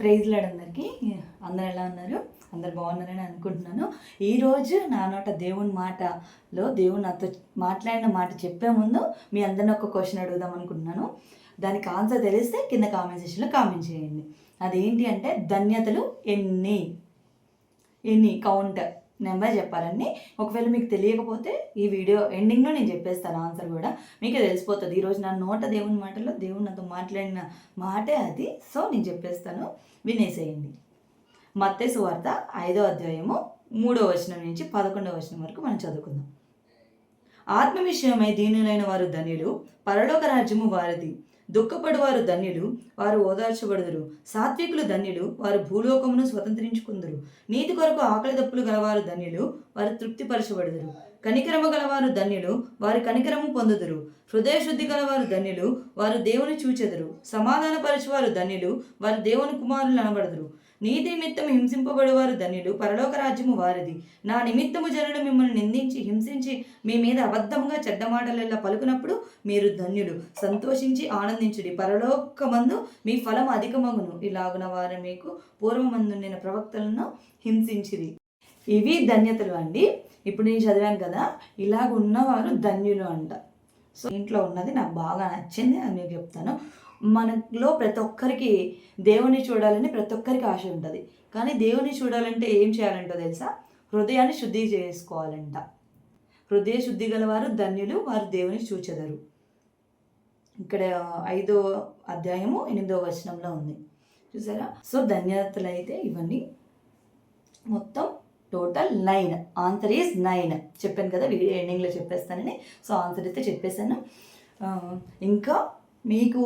Praise lord అందరికీ అందరు ఎలా ఉన్నారు? అందరు బాగున్నారని అనుకుంటున్నాను. ఈరోజు నా నోట దేవుని మాటలో దేవుడు నాతో మాట్లాడిన మాట చెప్పే ముందు మీ అందరిని ఒక క్వశ్చన్ అడుగుదాం అనుకుంటున్నాను. దానికి ఆన్సర్ తెలిస్తే కింద కామెంట్ సెక్షన్లో కామెంట్ చేయండి. అదేంటి అంటే ధన్యతలు ఎన్ని? ఎన్ని? కౌంట్ నెంబర్ చెప్పాలండి. ఒకవేళ మీకు తెలియకపోతే ఈ వీడియో ఎండింగ్లో నేను చెప్పేస్తాను ఆన్సర్ కూడా. మీకు తెలిసిపోతుంది. ఈరోజు నా నోట దేవుని మాటలో దేవుడు నాతో మాట్లాడిన మాటే అది. సో నేను చెప్పేస్తాను. వినేసేయండి. మత్తే సువార్త ఐదో అధ్యాయము మూడో వచనం నుంచి పదకొండవ వచనం వరకు మనం చదువుకుందాం. ఆత్మ విషయమై దీనులైన వారు ధన్యులు. పరలోక రాజ్యము వారిది. దుఃఖపడువారు ధన్యులు వారు ఓదార్చబడుదురు. సాత్వికులు ధన్యులు వారు భూలోకమును స్వతంత్రించుకుందురు. నీతి కొరకు ఆకలి దప్పులు గలవారు ధన్యులు వారు తృప్తిపరచబడుదురు. కనికరము గలవారు ధన్యులు వారు కనికరము పొందుదురు. హృదయ శుద్ధి గలవారు ధన్యులు వారు దేవుని చూచెదరు. సమాధానపరచువారు ధన్యులు వారు దేవుని కుమారులు అనబడదురు. నీతి నిమిత్తం హింసింపబడువారు ధన్యుడు పరలోక రాజ్యము వారిది. నా నిమిత్తము జనులు మిమ్మల్ని నిందించి హింసించి మీ మీద అబద్ధముగా చెడ్డ మాటలెల్లా పలుకునప్పుడు మీరు ధన్యుడు సంతోషించి ఆనందించుడి. పరలోకమందు మీ ఫలం అధికమగును. ఇలాగున వారు మీకు పూర్వమందుండిన ప్రవక్తలను హింసించిరి. ఇవి ధన్యతలు అండి. ఇప్పుడు నేను చదివాను కదా ఇలాగ ఉన్నవారు ధన్యులు అంట. సో ఇంట్లో ఉన్నది నాకు బాగా నచ్చింది అని మీకు చెప్తాను. మనలో ప్రతి ఒక్కరికి దేవుని చూడాలని ప్రతి ఒక్కరికి ఆశ ఉంటుంది. కానీ దేవుని చూడాలంటే ఏం చేయాలంటో తెలుసా? హృదయాన్ని శుద్ధి చేసుకోవాలంట. హృదయ శుద్ధి గలవారు ధన్యులు వారు దేవుని చూచెదరు. ఇక్కడ ఐదో అధ్యాయము ఎనిమిదో వచనంలో ఉంది. చూసారా? సో ధన్యతలు అయితే ఇవన్నీ. మొత్తం total nine answer is nine చెప్పాను కదా వీడియో ఎండింగ్లో చెప్పేస్తానని. సో ఆన్సర్ అయితే చెప్పేశాను. ఇంకా మీకు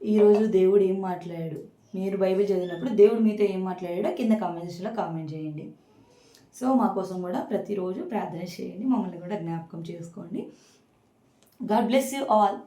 ఈరోజు దేవుడు ఏం మాట్లాడాడు? మీరు బైబిల్ చదివినప్పుడు దేవుడు మీతో ఏం మాట్లాడాడో కింద కామెంట్ సెక్షన్లో కామెంట్ చేయండి. సో మా కోసం కూడా ప్రతిరోజు ప్రార్థన చేయండి. మమ్మల్ని కూడా జ్ఞాపకం చేసుకోండి. God bless you all